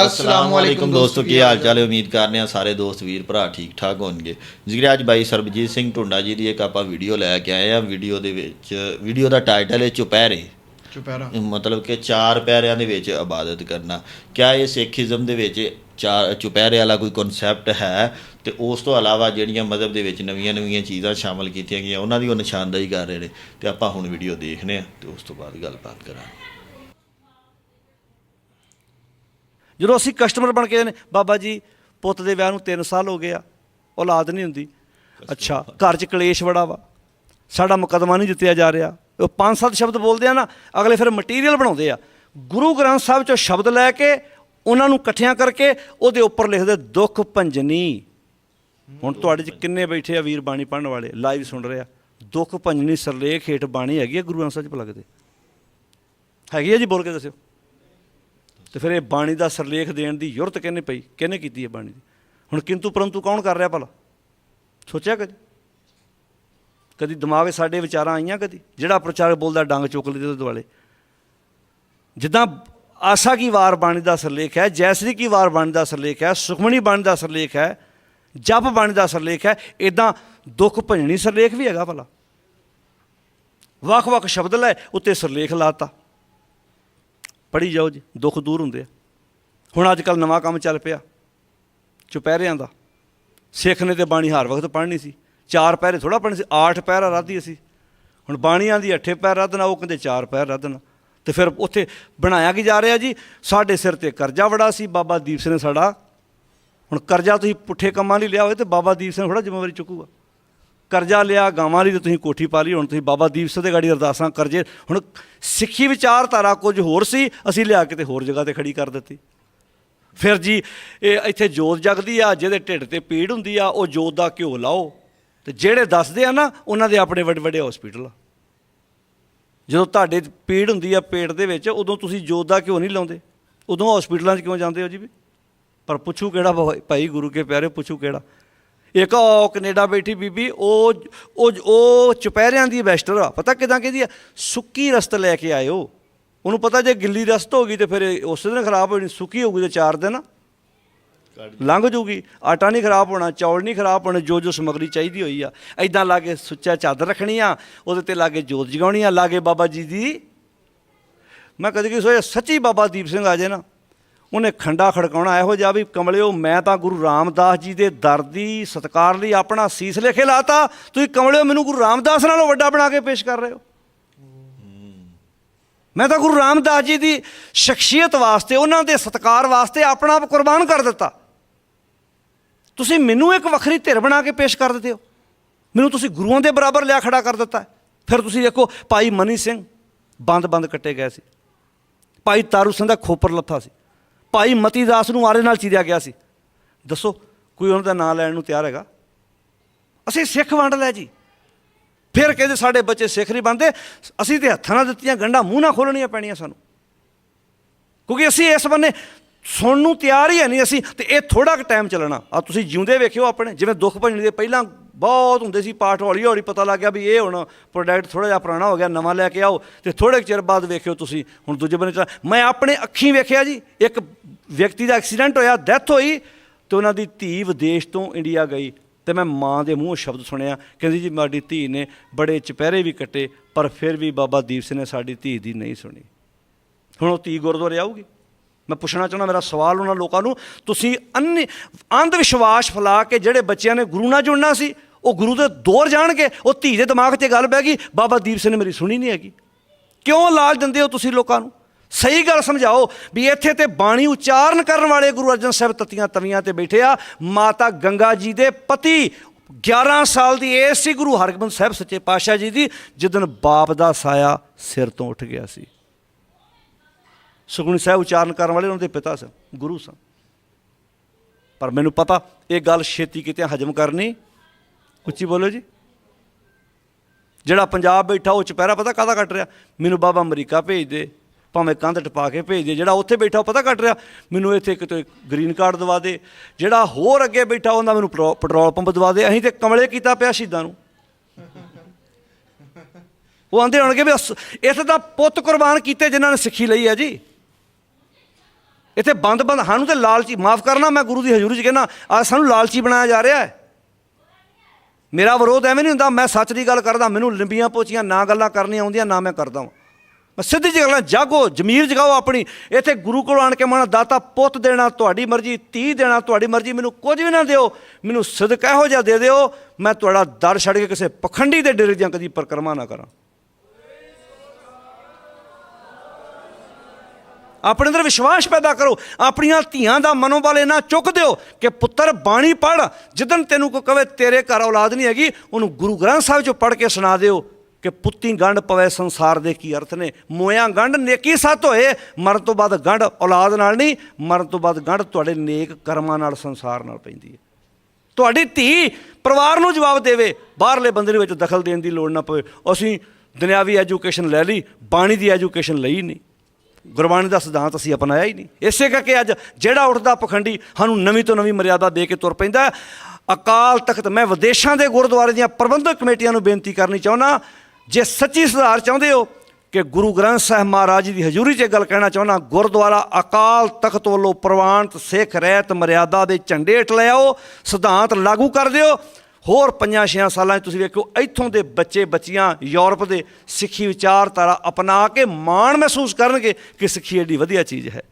ਅਸਲਾਮ ਵਾਲੇਕੁਮ ਦੋਸਤੋ ਕੀ ਹਾਲ ਚਾਲ ਹੈ ਉਮੀਦ ਕਰਨੇ ਆ ਸਾਰੇ ਦੋਸਤ ਵੀਰ ਭਰਾ ਠੀਕ ਠਾਕ ਹੋਣਗੇ ਜਿਗਰੇ ਅੱਜ ਬਾਈ ਸਰਬਜੀਤ ਸਿੰਘ ਢੁੰਡਾ ਜੀ ਦੀ ਇੱਕ ਆਪਾਂ ਵੀਡੀਓ ਲੈ ਕੇ ਆਏ ਆ ਵੀਡੀਓ ਦੇ ਵਿੱਚ ਵੀਡੀਓ ਦਾ ਟਾਈਟਲ ਹੈ ਚੁਪਹਿਰੇ ਚੁਪਹਿਰਾ ਮਤਲਬ ਕਿ ਚਾਰ ਪੈਰਿਆਂ ਦੇ ਵਿੱਚ ਇਬਾਦਤ ਕਰਨਾ ਕਿਆ ਇਹ ਸਿੱਖੀਜ਼ਮ ਦੇ ਵਿੱਚ ਚਾਰ ਚੁਪਹਿਰੇ ਵਾਲਾ ਕੋਈ ਕਨਸੈਪਟ ਹੈ ਤੇ ਉਸ ਤੋਂ ਇਲਾਵਾ ਜਿਹੜੀਆਂ ਮਜ਼ਹਬ ਦੇ ਵਿੱਚ ਨਵੀਆਂ-ਨਵੀਆਂ ਚੀਜ਼ਾਂ ਸ਼ਾਮਲ ਕੀਤੀਆਂ ਗਈਆਂ ਉਹਨਾਂ ਦੀ ਉਹ ਨਿਸ਼ਾਨਦੇਹੀ ਕਰ ਰਹੇ ਨੇ ਤੇ ਆਪਾਂ ਹੁਣ ਵੀਡੀਓ ਦੇਖਨੇ ਆ ਤੇ ਉਸ ਤੋਂ ਬਾਅਦ ਗੱਲਬਾਤ ਕਰਾਂਗੇ ਜਦੋਂ ਅਸੀਂ ਕਸਟਮਰ ਬਣ ਕੇ ਨੇ ਬਾਬਾ ਜੀ ਪੁੱਤ ਦੇ ਵਿਆਹ ਨੂੰ 3 ਸਾਲ ਹੋ ਗਏ ਆ ਔਲਾਦ ਨਹੀਂ ਹੁੰਦੀ। ਅੱਛਾ ਘਰ 'ਚ ਕਲੇਸ਼ ਬੜਾ ਵਾ। ਸਾਡਾ ਮੁਕਦਮਾ ਨਹੀਂ ਜਿੱਤਿਆ ਜਾ ਰਿਹਾ। ਉਹ ਪੰਜ ਸੱਤ ਸ਼ਬਦ ਬੋਲਦੇ ਆ ਨਾ ਅਗਲੇ ਫਿਰ ਮਟੀਰੀਅਲ ਬਣਾਉਂਦੇ ਆ। ਗੁਰੂ ਗ੍ਰੰਥ ਸਾਹਿਬ 'ਚੋਂ ਸ਼ਬਦ ਲੈ ਕੇ ਉਹਨਾਂ ਨੂੰ ਇਕੱਠਿਆਂ ਕਰਕੇ ਉਹਦੇ ਉੱਪਰ ਲਿਖਦੇ ਦੁੱਖ ਭੰਜਨੀ। ਹੁਣ ਤੁਹਾਡੇ 'ਚ ਕਿੰਨੇ ਬੈਠੇ ਆ ਵੀਰ ਬਾਣੀ ਪੜਨ ਵਾਲੇ ਲਾਈਵ ਸੁਣ ਰਹੇ ਆ। ਦੁੱਖ ਭੰਜਨੀ ਸਰਲੇਖ ਹੇਠ ਬਾਣੀ ਹੈਗੀ ਆ ਗੁਰੂ ਗ੍ਰੰਥ ਸਾਹਿਬ 'ਚ ਕਿਤੇ ਹੈਗੀ ਆ ਜੀ ਬੋਲ ਕੇ ਦੱਸਿਓ। ਤੇ ਫਿਰ ਇਹ ਬਾਣੀ ਦਾ ਸਰਲੇਖ ਦੇਣ ਦੀ ਯੁਰਤ ਕਿਹਨੇ ਪਈ? ਕਿਹਨੇ ਕੀਤੀ ਹੈ ਬਾਣੀ ਦੀ? ਹੁਣ ਕਿੰਤੂ ਪਰੰਤੂ ਕੌਣ ਕਰ ਰਿਹਾ ਭਲਾ? ਸੋਚਿਆ ਕਦੇ? ਕਦੀ ਦਿਮਾਗ ਸਾਡੇ ਵਿਚਾਰਾਂ ਆਈਆਂ ਕਦੀ? ਜਿਹੜਾ ਪ੍ਰਚਾਰਕ ਬੋਲਦਾ ਡੰਗ ਚੁੱਕ ਲਈ ਦੇ ਦੁਆਲੇ। ਜਿੱਦਾਂ ਆਸਾ ਕੀ ਵਾਰ ਬਾਣੀ ਦਾ ਸਰਲੇਖ ਹੈ, ਜੈਸਰੀ ਕੀ ਵਾਰ ਬਾਣੀ ਦਾ ਸਰਲੇਖ ਹੈ, ਸੁਖਮਣੀ ਬਾਣੀ ਦਾ ਸਰਲੇਖ ਹੈ, ਜਪ ਬਾਣੀ ਦਾ ਸਰਲੇਖ ਹੈ ਇਦਾਂ ਦੁੱਖ ਭੰਜਣੀ ਸਰਲੇਖ ਵੀ ਹੈਗਾ ਭਲਾ। ਵੱਖ-ਵੱਖ ਸ਼ਬਦ ਲੈ, ਉੱਤੇ ਸਰਲੇਖ ਲਾਤਾ ਪੜ੍ਹੀ ਜਾਓ ਜੀ, ਦੁੱਖ ਦੂਰ ਹੁੰਦੇ ਆ। ਹੁਣ ਅੱਜ ਕੱਲ ਨਵਾਂ ਕੰਮ ਚੱਲ ਪਿਆ, ਚੁਪਹਿਰਿਆਂ ਦਾ। ਸਿੱਖ ਨੇ ਤੇ ਬਾਣੀ ਹਰ ਵਕਤ ਪੜ੍ਹਨੀ ਸੀ। ਚਾਰ ਪਹਿਰੇ ਥੋੜਾ ਪੜ੍ਹਨੀ ਸੀ, ਆਠ ਪਹਿਰਾ ਰਾਧੀ ਅਸੀਂ ਹੁਣ ਬਾਣੀਆਂ ਦੀ ਅੱਠੇ ਪੈਰ ਰੱਧਣਾ ਉਹ ਕਹਿੰਦੇ ਚਾਰ ਪੈਰ ਰੱਧਣਾ ਤੇ ਫਿਰ ਉੱਥੇ ਬਣਾਇਆ ਕੀ ਜਾ ਰਿਹਾ ਜੀ? ਸਾਡੇ ਸਿਰ ਤੇ ਕਰਜ਼ਾ ਵੜਾ ਸੀ, ਬਾਬਾ ਦੀਪ ਸਿੰਘ ਨੇ ਸਾਡਾ। ਹੁਣ ਕਰਜ਼ਾ ਤੁਸੀਂ ਪੁੱਠੇ ਕੰਮਾਂ ਲਈ ਲਿਆ ਹੋਵੇ ਤੇ ਬਾਬਾ ਦੀਪ ਸਿੰਘ ਥੋੜਾ ਜ਼ਿੰਮੇਵਾਰੀ ਚੁੱਕੂਗਾ। ਕਰਜ਼ਾ ਲਿਆ, ਗਾਵਾਂ ਲਈ ਤੇ ਤੁਸੀਂ ਕੋਠੀ ਪਾ ਲਈ, ਹੁਣ ਤੁਸੀਂ ਬਾਬਾ ਦੀਪ ਸਿੰਘ ਦੇ ਗਾੜੀ ਅਰਦਾਸਾਂ ਕਰਜ਼ੇ, ਹੁਣ ਸਿੱਖੀ ਵਿਚਾਰਧਾਰਾ ਕੁਝ ਹੋਰ ਸੀ, ਅਸੀਂ ਲਿਆ ਕੇ ਤੇ ਹੋਰ ਜਗ੍ਹਾ ਤੇ ਖੜੀ ਕਰ ਦਿੱਤੀ। ਫਿਰ ਜੀ, ਇਹ ਇੱਥੇ ਜੋਤ ਜਗਦੀ ਆ, ਜਿਹਦੇ ਢਿੱਡ ਤੇ ਪੀੜ ਹੁੰਦੀ ਆ, ਉਹ ਜੋਤ ਦਾ ਘਿਓ ਲਾਓ। ਤੇ ਜਿਹੜੇ ਦੱਸਦੇ ਆ ਨਾ, ਉਹਨਾਂ ਦੇ ਆਪਣੇ ਵੱਡੇ ਵੱਡੇ ਹਸਪੀਟਲ ਆ। ਜਦੋਂ ਤੁਹਾਡੇ ਪੀੜ ਹੁੰਦੀ ਆ ਪੇਟ ਦੇ ਵਿੱਚ, ਉਦੋਂ ਤੁਸੀਂ ਜੋਤ ਦਾ ਘਿਓ ਨਹੀਂ ਲਾਉਂਦੇ। ਉਦੋਂ ਹਸਪੀਟਲਾਂ 'ਚ ਕਿਉਂ ਜਾਂਦੇ ਹੋ ਜੀ ਵੀ? ਪਰ ਪੁੱਛੂ ਕਿਹੜਾ ਭਾਈ ਗੁਰੂ ਕੇ ਪਿਆਰੇ, ਪੁੱਛੂ ਕਿਹੜਾ? ਇੱਕ ਉਹ ਕੈਨੇਡਾ ਬੈਠੀ ਬੀਬੀ ਉਹ ਉਹ ਉਹ ਚੁਪਹਿਰਿਆਂ ਦੀ ਵੈਸਟਰ ਆ। ਪਤਾ ਕਿਦਾਂ ਕਹਿੰਦੀ ਆ? ਸੁੱਕੀ ਰਸਤ ਲੈ ਕੇ ਆਇਓ। ਉਹਨੂੰ ਪਤਾ ਜੇ ਗਿੱਲੀ ਰਸਤ ਹੋ ਗਈ ਤੇ ਫਿਰ ਉਸੇ ਦਿਨ ਖਰਾਬ ਹੋ ਜਾਣੀ ਸੁੱਕੀ ਹੋ ਗਈ ਤੇ ਚਾਰ ਦਿਨ। ਲੰਘ ਜੂਗੀ। ਆਟਾ ਨਹੀਂ ਖਰਾਬ ਹੋਣਾ ਚੌਲ ਨਹੀਂ ਖਰਾਬ ਹੋਣੇ ਜੋ ਜੋ ਸਮਗਰੀ ਚਾਹੀਦੀ ਹੋਈ ਆ। ਐਦਾਂ ਲਾ ਕੇ ਸੁੱਚਾ ਚਾਦਰ ਰੱਖਣੀ ਆ ਉਹਦੇ ਤੇ ਲਾ ਕੇ ਜੋਤ ਜਗਾਉਣੀ ਆ ਲਾ ਕੇ ਬਾਬਾ ਜੀ ਦੀ। ਮੈਂ ਕਦੇ ਕੀ ਸੋਚਿਆ ਸੱਚੀ ਬਾਬਾ ਦੀਪ ਸਿੰਘ ਆ ਜਾਏ ਨਾ। ਉਹਨੇ ਖੰਡਾ ਖੜਕਾਉਣਾ ਇਹੋ ਜਿਹਾ ਵੀ ਕਮਲਿਓ, ਮੈਂ ਤਾਂ ਗੁਰੂ ਰਾਮਦਾਸ ਜੀ ਦੇ ਦਰ ਦੀ ਸਤਕਾਰ ਲਈ ਆਪਣਾ ਸੀਸ ਲੇਖੇ ਲਾਤਾ। ਤੁਸੀਂ ਕਮਲਿਓ, ਮੈਨੂੰ ਗੁਰੂ ਰਾਮਦਾਸ ਨਾਲੋਂ ਵੱਡਾ ਬਣਾ ਕੇ ਪੇਸ਼ ਕਰ ਰਹੇ ਹੋ। ਮੈਂ ਤਾਂ ਗੁਰੂ ਰਾਮਦਾਸ ਜੀ ਦੀ ਸ਼ਖਸੀਅਤ ਵਾਸਤੇ, ਉਹਨਾਂ ਦੇ ਸਤਕਾਰ ਵਾਸਤੇ ਆਪਣਾ ਆਪ ਕੁਰਬਾਨ ਕਰ ਦਿੱਤਾ। ਤੁਸੀਂ ਮੈਨੂੰ ਇੱਕ ਵੱਖਰੀ ਧਿਰ ਬਣਾ ਕੇ ਪੇਸ਼ ਕਰ ਦਿੱਤੇ ਹੋ। ਮੈਨੂੰ ਤੁਸੀਂ ਗੁਰੂਆਂ ਦੇ ਬਰਾਬਰ ਲਿਆ ਖੜਾ ਕਰ ਦਿੱਤਾ। ਫਿਰ ਤੁਸੀਂ ਦੇਖੋ, ਭਾਈ ਮਨੀ ਸਿੰਘ ਬੰਦ ਬੰਦ ਕੱਟੇ ਗਏ ਸੀ। ਭਾਈ ਤਾਰੂ ਸਿੰਘ ਦਾ ਖੋਪਰ ਲੱਥਾ ਸੀ। ਭਾਈ ਮਤੀ ਦਾਸ ਨੂੰ ਆਰੇ ਨਾਲ ਚੀਰਿਆ ਗਿਆ ਸੀ। ਦੱਸੋ, ਕੋਈ ਉਹਨਾਂ ਦਾ ਨਾਂ ਲੈਣ ਨੂੰ ਤਿਆਰ ਹੈਗਾ? ਅਸੀਂ ਸਿੱਖ ਵੰਡ ਲੈ ਜੀ। ਫਿਰ ਕਹਿੰਦੇ ਸਾਡੇ ਬੱਚੇ ਸਿੱਖ ਨਹੀਂ ਬਣਦੇ। ਅਸੀਂ ਤੇ ਹੱਥਾਂ ਨਾਲ ਦਿੱਤੀਆਂ, ਗੰਢਾਂ ਮੂੰਹ ਨਾਲ ਖੋਲਣੀਆਂ ਪੈਣੀਆਂ ਸਾਨੂੰ। ਕਿਉਂਕਿ ਅਸੀਂ ਇਸ ਬੰਨੇ ਸੁਣਨ ਨੂੰ ਤਿਆਰ ਹੀ ਹੈ ਨਹੀਂ ਅਸੀਂ, ਤੇ ਇਹ ਥੋੜਾ ਕੁ ਟਾਈਮ ਚੱਲਣਾ। ਆ ਤੁਸੀਂ ਜਿਉਂਦੇ ਵੇਖਿਓ ਆਪਣੇ, ਜਿਵੇਂ ਦੁੱਖ ਭੰਜਣੀ ਦੇ ਪਹਿਲਾਂ ਬਹੁਤ ਹੁੰਦੇ ਸੀ ਪਾਠ, ਹੌਲੀ ਹੌਲੀ ਪਤਾ ਲੱਗ ਗਿਆ ਵੀ ਇਹ ਹੁਣ ਪ੍ਰੋਡਕਟ ਥੋੜਾ ਜਿਹਾ ਪੁਰਾਣਾ ਹੋ ਗਿਆ, ਨਵਾਂ ਲੈ ਕੇ ਆਓ ਤੇ ਥੋੜੇ ਕੁ ਚਿਰ ਬਾਅਦ ਵੇਖਿਓ ਤੁਸੀਂ ਹੁਣ ਦੂਜੇ ਬੰਨੇ ਚੱਲ ਮੈਂ ਆਪਣੇ ਅੱਖੀਂ ਵੇਖਿਆ ਜੀ, ਇੱਕ ਵਿਅਕਤੀ ਦਾ ਐਕਸੀਡੈਂਟ ਹੋਇਆ ਡੈਥ ਹੋਈ ਤੇ ਉਹਨਾਂ ਦੀ ਧੀ ਵਿਦੇਸ਼ ਤੋਂ ਇੰਡੀਆ ਗਈ ਤੇ ਮੈਂ ਮਾਂ ਦੇ ਮੂੰਹੋਂ ਸ਼ਬਦ ਸੁਣਿਆ, ਕਹਿੰਦੀ ਜੀ ਸਾਡੀ ਧੀ ਨੇ ਬੜੇ ਚਪਹਿਰੇ ਵੀ ਕੱਟੇ ਪਰ ਫਿਰ ਵੀ ਬਾਬਾ ਦੀਪ ਸਿੰਘ ਨੇ ਸਾਡੀ ਧੀ ਦੀ ਨਹੀਂ ਸੁਣੀ। ਹੁਣ ਉਹ ਧੀ ਗੁਰਦੁਆਰੇ ਆਊਗੀ। ਮੈਂ ਪੁੱਛਣਾ ਚਾਹੁੰਦਾ, ਮੇਰਾ ਸਵਾਲ ਉਹਨਾਂ ਲੋਕਾਂ ਨੂੰ, ਤੁਸੀਂ ਅੰਨ ਅੰਧ ਵਿਸ਼ਵਾਸ ਫੈਲਾ ਕੇ ਜਿਹੜੇ ਬੱਚਿਆਂ ਨੇ ਗੁਰੂ ਨਾਲ ਜੁੜਨਾ ਸੀ ਉਹ ਗੁਰੂ ਦੇ ਦੌਰ ਜਾਣਗੇ, ਉਹ ਧੀ ਦੇ ਦਿਮਾਗ 'ਚ ਗੱਲ ਬਹਿ ਗਈ, ਬਾਬਾ ਦੀਪ ਸਿੰਘ ਨੇ ਮੇਰੀ ਸੁਣੀ ਨਹੀਂ ਹੈਗੀ। ਕਿਉਂ ਲਾਲ ਦਿੰਦੇ ਹੋ ਤੁਸੀਂ ਲੋਕਾਂ ਨੂੰ? ਸਹੀ ਗੱਲ ਸਮਝਾਓ ਵੀ ਇੱਥੇ ਤੇ ਬਾਣੀ ਉਚਾਰਨ ਕਰਨ ਵਾਲੇ ਗੁਰੂ ਅਰਜਨ ਸਾਹਿਬ ਤਤੀਆਂ ਤਵੀਆਂ ਤੇ ਬੈਠੇ ਆ, ਮਾਤਾ ਗੰਗਾ ਜੀ ਦੇ ਪਤੀ 11 ਸਾਲ ਦੀ ਏਜ ਸੀ ਗੁਰੂ ਹਰਗੋਬਿੰਦ ਸਾਹਿਬ ਸੱਚੇ ਪਾਤਸ਼ਾਹ ਜੀ ਦੀ ਜਿੱਦਨ ਬਾਪ ਦਾ ਸਾਇਆ ਸਿਰ ਤੋਂ ਉੱਠ ਗਿਆ ਸੀ। ਸੁਖਮਨੀ ਸਾਹਿਬ ਉਚਾਰਨ ਕਰਨ ਵਾਲੇ ਉਹਨਾਂ ਦੇ ਪਿਤਾ ਸਨ, ਗੁਰੂ ਸਨ। ਪਰ ਮੈਨੂੰ ਪਤਾ, ਇਹ ਗੱਲ ਛੇਤੀ ਕਿਤੇ ਹਜਮ ਕਰਨੀ ਉੱਚੀ ਬੋਲੋ ਜੀ। ਜਿਹੜਾ ਪੰਜਾਬ ਬੈਠਾ, ਉਹ ਚੁਪਹਿਰਾ ਪਤਾ ਕਾਹਦਾ ਕੱਟ ਰਿਹਾ? ਮੈਨੂੰ ਬਾਬਾ ਅਮਰੀਕਾ ਭੇਜ ਦੇ, ਭਾਵੇਂ ਕੰਧ ਟਪਾ ਕੇ ਭੇਜ ਦੇ। ਜਿਹੜਾ ਉੱਥੇ ਬੈਠਾ, ਉਹ ਪਤਾ ਕੱਟ ਰਿਹਾ? ਮੈਨੂੰ ਇੱਥੇ ਕਿਤੇ ਗ੍ਰੀਨ ਕਾਰਡ ਦਵਾ ਦੇ। ਜਿਹੜਾ ਹੋਰ ਅੱਗੇ ਬੈਠਾ onda ਮੈਨੂੰ ਪੈਟਰੋ- ਪੈਟਰੋਲ ਪੰਪ ਦਵਾ ਦੇ। ਅਸੀਂ ਤੇ ਕਮਲੇ ਕੀਤਾ ਪਿਆ ਸ਼ਹੀਦਾਂ ਨੂੰ। ਉਹ ਆਂਦੇ ਹੋਣਗੇ ਵੀ ਅਸ- ਇੱਥੇ ਤਾਂ ਪੁੱਤ ਕੁਰਬਾਨ ਕੀਤੇ ਜਿਨ੍ਹਾਂ ਨੇ ਸਿੱਖੀ ਲਈ ਹੈ ਜੀ। ਇੱਥੇ ਬੰਦ ਬੰਦ ਸਾਨੂੰ ਤੇ ਲਾਲਚੀ, ਮਾਫ ਕਰਨਾ ਮੈਂ ਗੁਰੂ ਦੀ ਹਜ਼ੂਰੀ 'ਚ ਕਹਿੰਦਾ ਆ ਸਾਨੂੰ ਲਾਲਚੀ ਬਣਾਇਆ ਜਾ ਰਿਹਾ ਹੈ। ਮੇਰਾ ਵਿਰੋਧ ਐਵੇਂ ਨਹੀਂ ਹੁੰਦਾ, ਮੈਂ ਸੱਚ ਦੀ ਗੱਲ ਕਰਦਾ, ਮੈਨੂੰ ਲੰਬੀਆਂ ਪੋਚੀਆਂ ਨਾ ਗੱਲਾਂ ਕਰਨੀਆਂ ਆਉਂਦੀਆਂ, ਨਾ ਮੈਂ ਕਰਦਾ ਹਾਂ ਮੈਂ ਸਿੱਧੀ ਜਿਹੀ ਗੱਲਾਂ ਜਾਗੋ, ਜ਼ਮੀਰ ਜਗਾਓ ਆਪਣੀ। ਇੱਥੇ ਗੁਰੂ ਕੋਲ ਆਣ ਕੇ ਮਨ ਦਾਤਾ ਪੁੱਤ ਦੇਣਾ, ਤੁਹਾਡੀ ਮਰਜ਼ੀ, ਧੀ ਦੇਣਾ, ਤੁਹਾਡੀ ਮਰਜ਼ੀ, ਮੈਨੂੰ ਕੁਝ ਵੀ ਨਾ ਦਿਓ। ਮੈਨੂੰ ਸਦਕ ਇਹੋ ਜਿਹਾ ਦੇ ਦਿਓ, ਮੈਂ ਤੁਹਾਡਾ ਦਰ ਛੱਡ ਕੇ ਕਿਸੇ ਪਖੰਡੀ ਦੇ ਡੇਰੇ ਦੀਆਂ ਕਦੀ ਪਰਕਰਮਾ ਨਾ ਕਰਾਂ। ਆਪਣੇ ਅੰਦਰ ਵਿਸ਼ਵਾਸ ਪੈਦਾ ਕਰੋ। ਆਪਣੀਆਂ ਧੀਆਂ ਦਾ ਮਨੋਬਲ ਇਹਨਾਂ ਚੁੱਕ ਦਿਓ ਕਿ ਪੁੱਤਰ ਬਾਣੀ ਪੜ ਜਿੱਦਣ ਤੈਨੂੰ ਕੋਈ ਕਵੇ ਤੇਰੇ ਘਰ ਔਲਾਦ ਨਹੀਂ ਹੈਗੀ, ਉਹਨੂੰ ਗੁਰੂ ਗ੍ਰੰਥ ਸਾਹਿਬ ਚੋਂ ਪੜ ਕੇ ਸੁਣਾ ਦਿਓ ਕਿ ਪੁੱਤੀ ਗੰਢ ਪਵੇ ਸੰਸਾਰ ਦੇ ਕੀ ਅਰਥ ਨੇ। ਮੋਇਆ ਗੰਢ ਨੇਕੀ ਸੱਤ ਹੋਏ, ਮਰਨ ਤੋਂ ਬਾਅਦ ਗੰਢ ਔਲਾਦ ਨਾਲ ਨਹੀਂ, ਮਰਨ ਤੋਂ ਬਾਅਦ ਗੰਢ ਤੁਹਾਡੇ ਨੇਕ ਕਰਮਾਂ ਨਾਲ ਸੰਸਾਰ ਨਾਲ ਪੈਂਦੀ ਹੈ। ਤੁਹਾਡੀ ਧੀ ਪਰਿਵਾਰ ਨੂੰ ਜਵਾਬ ਦੇਵੇ, ਬਾਹਰਲੇ ਬੰਦੇ ਦੇ ਵਿੱਚ ਦਖਲ ਦੇਣ ਦੀ ਲੋੜ ਨਾ ਪਵੇ। ਅਸੀਂ ਦੁਨਿਆਵੀ ਐਜੂਕੇਸ਼ਨ ਲੈ ਲਈ, ਬਾਣੀ ਦੀ ਐਜੂਕੇਸ਼ਨ ਲਈ ਨਹੀਂ। ਗੁਰਬਾਣੀ ਦਾ ਸਿਧਾਂਤ ਅਸੀਂ ਅਪਣਾਇਆ ਹੀ ਨਹੀਂ। ਇਸੇ ਕਰਕੇ ਅੱਜ ਜਿਹੜਾ ਉੱਠਦਾ ਪਖੰਡੀ ਸਾਨੂੰ ਨਵੀਂ ਤੋਂ ਨਵੀਂ ਮਰਿਆਦਾ ਦੇ ਕੇ ਤੁਰ ਪੈਂਦਾ ਅਕਾਲ ਤਖਤ, ਮੈਂ ਵਿਦੇਸ਼ਾਂ ਦੇ ਗੁਰਦੁਆਰੇ ਦੀਆਂ ਪ੍ਰਬੰਧਕ ਕਮੇਟੀਆਂ ਨੂੰ ਬੇਨਤੀ ਕਰਨੀ ਚਾਹੁੰਦਾ ਜੇ ਸੱਚੀ ਸੁਧਾਰ ਚਾਹੁੰਦੇ ਹੋ ਕਿ ਗੁਰੂ ਗ੍ਰੰਥ ਸਾਹਿਬ ਮਹਾਰਾਜ ਜੀ ਦੀ ਹਜ਼ੂਰੀ 'ਚ ਇਹ ਗੱਲ ਕਹਿਣਾ ਚਾਹੁੰਦਾ ਗੁਰਦੁਆਰਾ ਅਕਾਲ ਤਖਤ ਵੱਲੋਂ ਪ੍ਰਵਾਨਿਤ ਸਿੱਖ ਰਹਿਤ ਮਰਿਆਦਾ ਦੇ ਝੰਡੇ ਹੇਠ ਲੈ ਆਓ। ਸਿਧਾਂਤ ਲਾਗੂ ਕਰ ਦਿਓ। ਹੋਰ ਪੰਜਾਂ ਛੇਆਂ ਸਾਲਾਂ 'ਚ ਤੁਸੀਂ ਵੇਖੋ ਇੱਥੋਂ ਦੇ ਬੱਚੇ, ਬੱਚੀਆਂ ਯੂਰਪ ਦੇ ਸਿੱਖੀ ਵਿਚਾਰਧਾਰਾ ਅਪਣਾ ਕੇ ਮਾਣ ਮਹਿਸੂਸ ਕਰਨਗੇ ਕਿ ਸਿੱਖੀ ਏਡੀ ਵਧੀਆ ਚੀਜ਼ ਹੈ।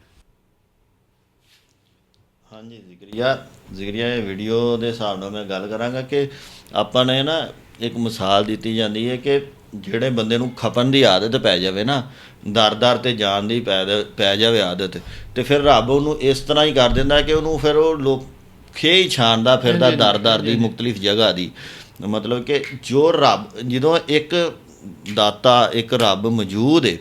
ਹਾਂਜੀ, ਜ਼ਿਕਰੀਆ ਜ਼ਿਕਰੀਆ, ਇਹ ਵੀਡੀਓ ਦੇ ਹਿਸਾਬ ਨਾਲ ਮੈਂ ਗੱਲ ਕਰਾਂਗਾ ਕਿ ਆਪਾਂ ਨੇ ਨਾ ਇੱਕ ਮਿਸਾਲ ਦਿੱਤੀ ਜਾਂਦੀ ਹੈ ਕਿ ਜਿਹੜੇ ਬੰਦੇ ਨੂੰ ਖਪਣ ਦੀ ਆਦਤ ਪੈ ਜਾਵੇ ਨਾ, ਦਰ-ਦਰ ਤੇ ਜਾਣ ਦੀ ਪੈ ਪੈ ਜਾਵੇ ਆਦਤ ਤੇ ਫਿਰ ਰੱਬ ਉਹਨੂੰ ਇਸ ਤਰ੍ਹਾਂ ਹੀ ਕਰ ਦਿੰਦਾ ਕਿ ਉਹਨੂੰ ਫਿਰ ਉਹ ਲੋਕ ਖੇ ਛਾਣਦਾ ਫਿਰਦਾ ਦਰ-ਦਰ ਦੀ ਮੁxtਲਿਫ ਜਗ੍ਹਾ ਦੀ। ਮਤਲਬ ਕਿ ਜੋ ਰੱਬ ਜਦੋਂ ਇੱਕ ਦਾਤਾ ਇੱਕ ਰੱਬ ਮੌਜੂਦ ਹੈ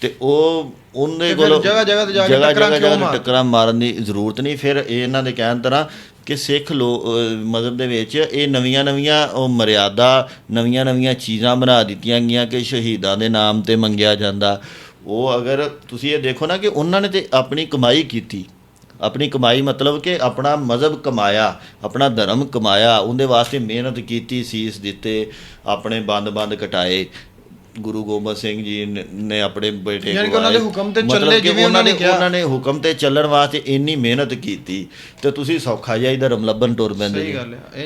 ਤੇ ਉਹ ਉਹਦੇ ਕੋਲ ਜਗ੍ਹਾ- ਜਗ੍ਹਾ ਤੇ ਜਾ ਕੇ ਟੱਕਰਾਂ ਕਿਉਂ ਟੱਕਰਾਂ ਮਾਰਨ ਦੀ ਜ਼ਰੂਰਤ ਨਹੀਂ। ਫਿਰ ਇਹ ਇਹਨਾਂ ਦੇ ਕਹਿਣ ਤਰ੍ਹਾਂ ਕਿ ਸਿੱਖ ਲੋ ਮਜ਼ਹਬ ਦੇ ਵਿੱਚ ਇਹ ਨਵੀਆਂ ਨਵੀਆਂ ਉਹ ਮਰਿਆਦਾ ਨਵੀਆਂ ਨਵੀਆਂ ਚੀਜ਼ਾਂ ਬਣਾ ਦਿੱਤੀਆਂ ਗਈਆਂ ਕਿ ਸ਼ਹੀਦਾਂ ਦੇ ਨਾਮ ਤੇ ਮੰਗਿਆ ਜਾਂਦਾ। ਉਹ ਅਗਰ ਤੁਸੀਂ ਇਹ ਦੇਖੋ ਨਾ ਕਿ ਉਹਨਾਂ ਨੇ ਤੇ ਆਪਣੀ ਕਮਾਈ ਕੀਤੀ। ਆਪਣੀ ਕਮਾਈ ਮਤਲਬ ਕਿ ਆਪਣਾ ਮਜ਼ਹਬ ਕਮਾਇਆ, ਆਪਣਾ ਧਰਮ ਕਮਾਇਆ, ਉਹਦੇ ਵਾਸਤੇ ਮਿਹਨਤ ਕੀਤੀ, ਸੀਸ ਦਿੱਤੇ, ਆਪਣੇ ਬੰਦ-ਬੰਦ ਕਟਾਏ। ਗੁਰੂ ਗੋਬਿੰਦ ਸਿੰਘ ਜੀ ਨੇ- ਆਪਣੇ ਬੇਟੇ ਯਾਨੀ ਕਿ ਉਹਨਾਂ ਦੇ। ਹੁਕਮ ਤੇ ਚੱਲੇ ਜਿਵੇਂ ਉਹਨਾਂ ਨੇ ਕਿਹਾ। ਉਹਨਾਂ ਨੇ ਹੁਕਮ ਤੇ ਚੱਲਣ ਵਾਸਤੇ ਇੰਨੀ ਮਿਹਨਤ ਕੀਤੀ ਤੇ ਤੁਸੀਂ ਸੌਖਾ ਹੀ ਧਰਮ ਲੱਭਣ ਤੁਰ ਪੈਂਦੇ ਸਹੀ। ਗੱਲ ਹੈ।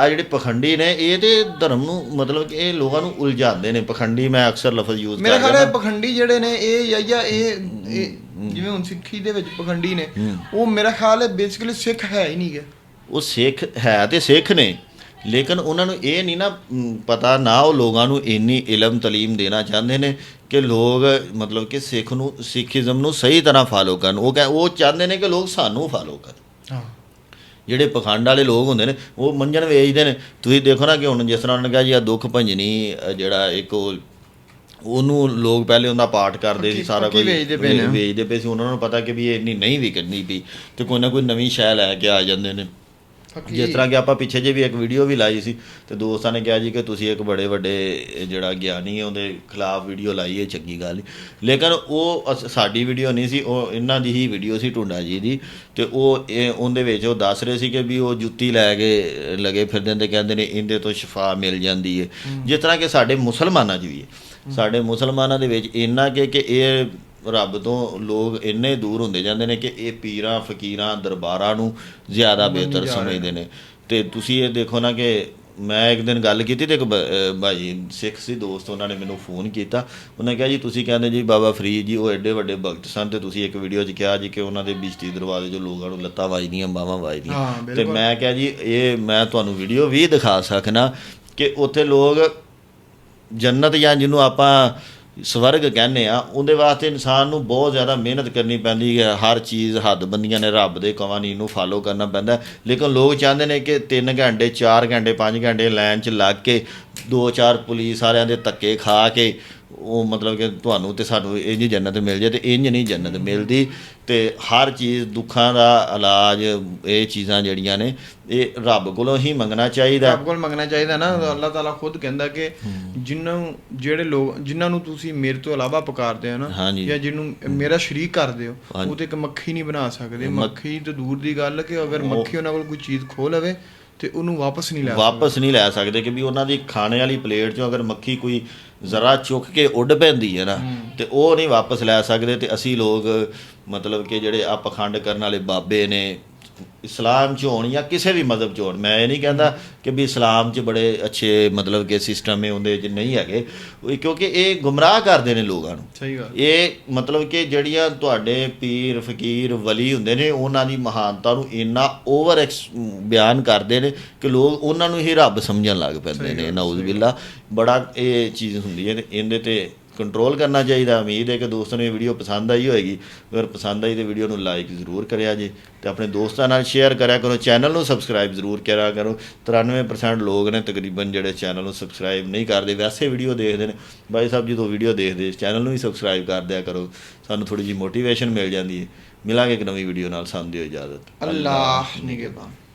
ਆ ਜਿਹੜੇ ਪਖੰਡੀ ਨੇ ਇਹ ਤੇ ਧਰਮ ਨੂੰ ਮਤਲਬ ਕਿ ਇਹ ਲੋਕਾਂ ਨੂੰ ਉਲਝਾਉਂਦੇ ਨੇ ਪਖੰਡੀ ਮੈਂ ਅਕਸਰ ਲਫ਼ਜ਼ ਯੂਜ਼ ਮੇਰੇ ਖਿਆਲ ਕਰਦਾ ਹੈ ਪਖੰਡੀ ਜਿਹੜੇ ਨੇ ਇਹ ਜਾਂ ਇਹ ਇਹ ਜਿਵੇਂ ਹੁਣ ਸਿੱਖੀ ਦੇ ਵਿੱਚ ਪਖੰਡੀ ਨੇ ਉਹ ਮੇਰਾ ਖਿਆਲ ਹੈ ਬੇਸਿਕਲੀ ਸਿੱਖ ਹੈ ਹੀ ਨਹੀਂ ਗੇ ਉਹ ਸਿੱਖ ਹੈ ਤੇ ਸਿੱਖ ਨੇ ਲੇਕਿਨ ਉਹਨਾਂ ਨੂੰ ਇਹ ਨਹੀਂ ਨਾ ਪਤਾ ਨਾ ਉਹ ਲੋਕਾਂ ਨੂੰ ਇੰਨੀ ਇਲਮ ਤਾਲੀਮ ਦੇਣਾ ਚਾਹੁੰਦੇ ਨੇ ਕਿ ਲੋਕ ਮਤਲਬ ਕਿ ਸਿੱਖ ਨੂੰ ਸਿੱਖੀਜ਼ਮ ਨੂੰ ਸਹੀ ਤਰ੍ਹਾਂ ਫਾਲੋ ਕਰਨ। ਉਹ ਕਹ ਉਹ ਚਾਹੁੰਦੇ ਨੇ ਕਿ ਲੋਕ ਸਾਨੂੰ ਫਾਲੋ ਕਰਨ। ਹਾਂ। ਜਿਹੜੇ ਪਖੰਡ ਵਾਲੇ ਲੋਕ ਹੁੰਦੇ ਨੇ ਉਹ ਮੰਜਣ ਵੇਚਦੇ ਨੇ। ਤੁਸੀਂ ਦੇਖੋ ਨਾ ਕਿ ਹੁਣ ਜਿਸ ਤਰ੍ਹਾਂ ਉਹਨਾਂ ਨੇ ਕਿਹਾ ਜੀ ਆ ਦੁੱਖ ਭੰਜਨੀ ਜਿਹੜਾ ਇੱਕ ਉਹ ਉਹਨੂੰ ਲੋਕ ਪਹਿਲੇ ਉਹਦਾ ਪਾਠ ਕਰਦੇ ਸੀ ਸਾਰਾ ਕੁਝ ਵੇਚਦੇ ਪਏ ਸੀ। ਉਹਨਾਂ ਨੂੰ ਪਤਾ ਕਿ ਵੀ ਇਹ ਇੰਨੀ ਨਹੀਂ ਵਿਕਣੀ ਵੀ ਤੇ ਕੋਈ ਨਾ ਕੋਈ ਨਵੀਂ ਸ਼ੈ ਲੈ ਕੇ ਆ ਜਾਂਦੇ ਨੇ। ਜਿਸ ਤਰ੍ਹਾਂ ਕਿ ਆਪਾਂ ਪਿੱਛੇ ਜੇ ਵੀ ਇੱਕ ਵੀਡੀਓ ਵੀ ਲਾਈ ਸੀ ਤੇ ਦੋਸਤਾਂ ਨੇ ਕਿਹਾ ਜੀ ਕਿ ਤੁਸੀਂ ਇੱਕ ਬੜੇ ਵੱਡੇ ਜਿਹੜਾ ਗਿਆਨੀ ਹੈ ਉਹਦੇ ਖਿਲਾਫ ਵੀਡੀਓ ਲਾਈ ਹੈ ਚੰਗੀ ਗੱਲ ਲੇਕਿਨ ਉਹ ਸਾਡੀ ਵੀਡੀਓ ਨਹੀਂ ਸੀ ਉਹ ਇਹਨਾਂ ਦੀ ਹੀ ਵੀਡੀਓ ਸੀ ਟੁੰਡਾ ਜੀ ਦੀ ਤੇ ਉਹ ਇਹ ਉਹਦੇ ਵਿੱਚ ਉਹ ਦੱਸ ਰਹੇ ਸੀ ਕਿ ਵੀ ਉਹ ਜੁੱਤੀ ਲੈ ਕੇ ਲਗੇ ਫਿਰਦੇ ਨੇ ਤੇ ਕਹਿੰਦੇ ਨੇ ਇਹਦੇ ਤੋਂ ਸ਼ਿਫਾ ਮਿਲ ਜਾਂਦੀ ਹੈ। ਜਿਸ ਤਰ੍ਹਾਂ ਕਿ ਸਾਡੇ ਮੁਸਲਮਾਨਾਂ 'ਚ ਵੀ ਹੈ। ਸਾਡੇ ਮੁਸਲਮਾਨਾਂ ਦੇ ਵਿੱਚ ਇੰਨਾ ਕਿ ਕਿ ਇਹ ਰੱਬ ਤੋਂ ਲੋਕ ਇੰਨੇ ਦੂਰ ਹੁੰਦੇ ਜਾਂਦੇ ਨੇ ਕਿ ਇਹ ਪੀਰਾਂ ਫਕੀਰਾਂ ਦਰਬਾਰਾਂ ਨੂੰ ਜ਼ਿਆਦਾ ਬਿਹਤਰ ਸਮਝਦੇ ਨੇ। ਤੇ ਤੁਸੀਂ ਇਹ ਦੇਖੋ ਨਾ ਕਿ ਮੈਂ ਇੱਕ ਦਿਨ ਗੱਲ ਕੀਤੀ ਤੇ ਇੱਕ ਭਾਈ ਸਿੱਖ ਸੀ ਦੋਸਤ ਉਹਨਾਂ ਨੇ ਮੈਨੂੰ ਫੋਨ ਕੀਤਾ। ਉਹਨਾਂ ਕਿਹਾ ਜੀ ਤੁਸੀਂ ਕਹਿੰਦੇ ਜੀ ਬਾਬਾ ਫਰੀਦ ਜੀ ਉਹ ਐਡੇ ਵੱਡੇ ਭਗਤ ਸਨ ਤੇ ਤੁਸੀਂ ਇੱਕ ਵੀਡੀਓ 'ਚ ਕਿਹਾ ਜੀ ਕਿ ਉਹਨਾਂ ਦੇ ਬਿਜਤੀ ਦਰਵਾਜ਼ੇ 'ਚੋਂ ਲੋਕਾਂ ਨੂੰ ਲੱਤਾਂ ਵੱਜਦੀਆਂ ਬਾਹਾਂ ਵੱਜਦੀਆਂ। ਤੇ। ਮੈਂ ਕਿਹਾ ਜੀ ਇਹ ਮੈਂ ਤੁਹਾਨੂੰ ਵੀਡੀਓ ਵੀ ਦਿਖਾ ਸਕਣਾ ਕਿ ਉੱਥੇ ਲੋਕ ਜੰਨਤ ਜਾਂ ਜਿਹਨੂੰ ਆਪਾਂ ਸਵਰਗ ਕਹਿੰਦੇ ਆ, ਉਹਦੇ ਵਾਸਤੇ ਇਨਸਾਨ ਨੂੰ ਬਹੁਤ ਜ਼ਿਆਦਾ ਮਿਹਨਤ ਕਰਨੀ ਪੈਂਦੀ ਹੈ। ਹਰ ਚੀਜ਼ ਹੱਦ ਬੰਦੀਆਂ ਨੇ, ਰੱਬ ਦੇ ਕਵਾਨੀ ਨੂੰ ਫਾਲੋ ਕਰਨਾ ਪੈਂਦਾ ਲੇਕਿਨ ਲੋਕ ਚਾਹੁੰਦੇ ਨੇ ਕਿ 3 ਘੰਟੇ 4 ਘੰਟੇ 5 ਘੰਟੇ ਲਾਈਨ 'ਚ ਲੱਗ ਕੇ ਦੋ ਚਾਰ ਪੁਲਿਸ ਵਾਲਿਆਂ ਦੇ ਧੱਕੇ ਖਾ ਕੇ ਉਹ ਮਤਲਬ ਕਿ ਤੁਹਾਨੂੰ ਤੇ ਸਾਨੂੰ ਇੰਜ ਜੰਨਤ ਮਿਲ ਜੇ ਤੇ ਇੰਜ ਨਹੀਂ ਜੰਨਤ ਮਿਲਦੀ ਤੇ ਹਰ ਚੀਜ਼ ਦੁੱਖਾਂ ਦਾ ਇਲਾਜ ਇਹ ਚੀਜ਼ਾਂ ਜਿਹੜੀਆਂ ਨੇ ਇਹ ਰੱਬ ਕੋਲੋਂ ਹੀ ਮੰਗਣਾ ਚਾਹੀਦਾ ਰੱਬ ਕੋਲ ਮੰਗਣਾ ਚਾਹੀਦਾ ਨਾ ਅੱਲਾਹ ਤਾਲਾ ਖੁਦ ਕਹਿੰਦਾ ਕਿ ਜਿਨ੍ਹਾਂ ਜਿਹੜੇ ਲੋਕ ਜਿਨ੍ਹਾਂ ਨੂੰ ਤੁਸੀਂ ਮੇਰੇ ਤੋਂ ਇਲਾਵਾ ਪੁਕਾਰਦੇ ਹੋ ਨਾ। ਜਾਂ ਜਿਹਨੂੰ ਮੇਰਾ ਸ਼ਰੀਕ ਕਰਦੇ ਹੋ। ਉਹ ਤੇ ਇੱਕ ਮੱਖੀ ਨਹੀਂ ਬਣਾ ਸਕਦੇ ਮੱਖੀ ਤੋਂ ਦੂਰ ਦੀ ਗੱਲ ਕਿ ਅਗਰ ਮੱਖੀ ਉਹਨਾਂ ਕੋਲ ਕੋਈ ਚੀਜ਼ ਖੋਹ ਲਵੇ ਤੇ ਉਹਨੂੰ ਵਾਪਸ ਨਹੀਂ ਲੈ ਸਕਦਾ। ਵਾਪਸ ਨਹੀਂ ਲੈ ਸਕਦੇ ਕਿ ਵੀ ਉਹਨਾਂ ਦੀ ਖਾਣੇ ਵਾਲੀ ਪਲੇਟ ਚੋਂ ਅਗਰ ਮੱਖੀ ਕੋਈ ਜ਼ਰਾ ਚੁੱਕ ਕੇ ਉੱਡ ਪੈਂਦੀ ਹੈ ਨਾ ਤੇ ਉਹ ਨਹੀਂ ਵਾਪਸ ਲੈ ਸਕਦੇ ਤੇ ਅਸੀਂ ਲੋਕ ਮਤਲਬ ਕਿ ਜਿਹੜੇ ਆ ਪਖੰਡ ਕਰਨ ਵਾਲੇ ਬਾਬੇ ਨੇ ਇਸਲਾਮ ਚ ਹੋਣ ਜਾਂ ਕਿਸੇ ਵੀ ਮਜ਼ਹਬ ਚ ਹੋਣ ਮੈਂ ਇਹ ਨਹੀਂ ਕਹਿੰਦਾ ਕਿ ਵੀ ਇਸਲਾਮ ਚ ਬੜੇ ਅੱਛੇ ਮਤਲਬ ਕਿ ਸਿਸਟਮ ਹੈ ਉਹਦੇ ਚ ਨਹੀਂ ਹੈਗੇ। ਕਿਉਂਕਿ ਇਹ ਗੁੰਮਰਾਹ ਕਰਦੇ ਨੇ ਲੋਕਾਂ ਨੂੰ। ਸਹੀ ਗੱਲ। ਇਹ ਮਤਲਬ ਕਿ ਜਿਹੜੀਆਂ ਤੁਹਾਡੇ ਪੀਰ ਫਕੀਰ ਵਲੀ ਹੁੰਦੇ ਨੇ ਉਹਨਾਂ ਦੀ ਮਹਾਨਤਾ ਨੂੰ ਇੰਨਾ ਓਵਰ ਬਿਆਨ ਕਰਦੇ ਨੇ ਕਿ ਲੋਕ ਉਹਨਾਂ ਨੂੰ ਹੀ ਰੱਬ ਸਮਝਣ ਲੱਗ ਪੈਂਦੇ ਨੇ। ਨਾਊਜ਼ ਬਿੱਲਾ ਬੜਾ ਇਹ ਚੀਜ਼ ਹੁੰਦੀ ਹੈ ਇਹਦੇ ਤੇ ਕੰਟਰੋਲ ਕਰਨਾ ਚਾਹੀਦਾ। ਉਮੀਦ ਹੈ ਕਿ ਦੋਸਤਾਂ ਨੂੰ ਇਹ ਵੀਡੀਓ ਪਸੰਦ ਆਈ ਹੋਏਗੀ। ਅਗਰ ਪਸੰਦ ਆਈ ਤੇ ਵੀਡੀਓ ਨੂੰ ਲਾਈਕ ਜ਼ਰੂਰ ਕਰਿਆ ਜੀ ਤੇ ਆਪਣੇ ਦੋਸਤਾਂ ਨਾਲ ਸ਼ੇਅਰ ਕਰਿਆ ਕਰੋ। ਚੈਨਲ ਨੂੰ ਸਬਸਕ੍ਰਾਈਬ ਜ਼ਰੂਰ ਕਰਿਆ ਕਰੋ। 93% ਲੋਕ ਨੇ ਤਕਰੀਬਨ ਜਿਹੜੇ ਚੈਨਲ ਨੂੰ ਸਬਸਕ੍ਰਾਈਬ ਨਹੀਂ ਕਰਦੇ। ਵੈਸੇ ਵੀਡੀਓ ਦੇਖਦੇ ਨੇ। ਬਾਈ ਸਾਹਿਬ ਜਦੋਂ ਵੀਡੀਓ ਦੇਖਦੇ ਚੈਨਲ ਨੂੰ ਵੀ ਸਬਸਕ੍ਰਾਈਬ ਕਰ ਦਿਆ ਕਰੋ। ਸਾਨੂੰ ਥੋੜੀ ਜੀ ਮੋਟੀਵੇਸ਼ਨ ਮਿਲ ਜਾਂਦੀ ਹੈ। ਮਿਲਾਂਗੇ ਇੱਕ ਨਵੀਂ ਵੀਡੀਓ ਨਾਲ। ਸਾਨੂੰ ਦਿਓ ਇਜਾਜ਼ਤ। ਅੱਲਾਹ ਨਿਗਹਿਬਾਨ।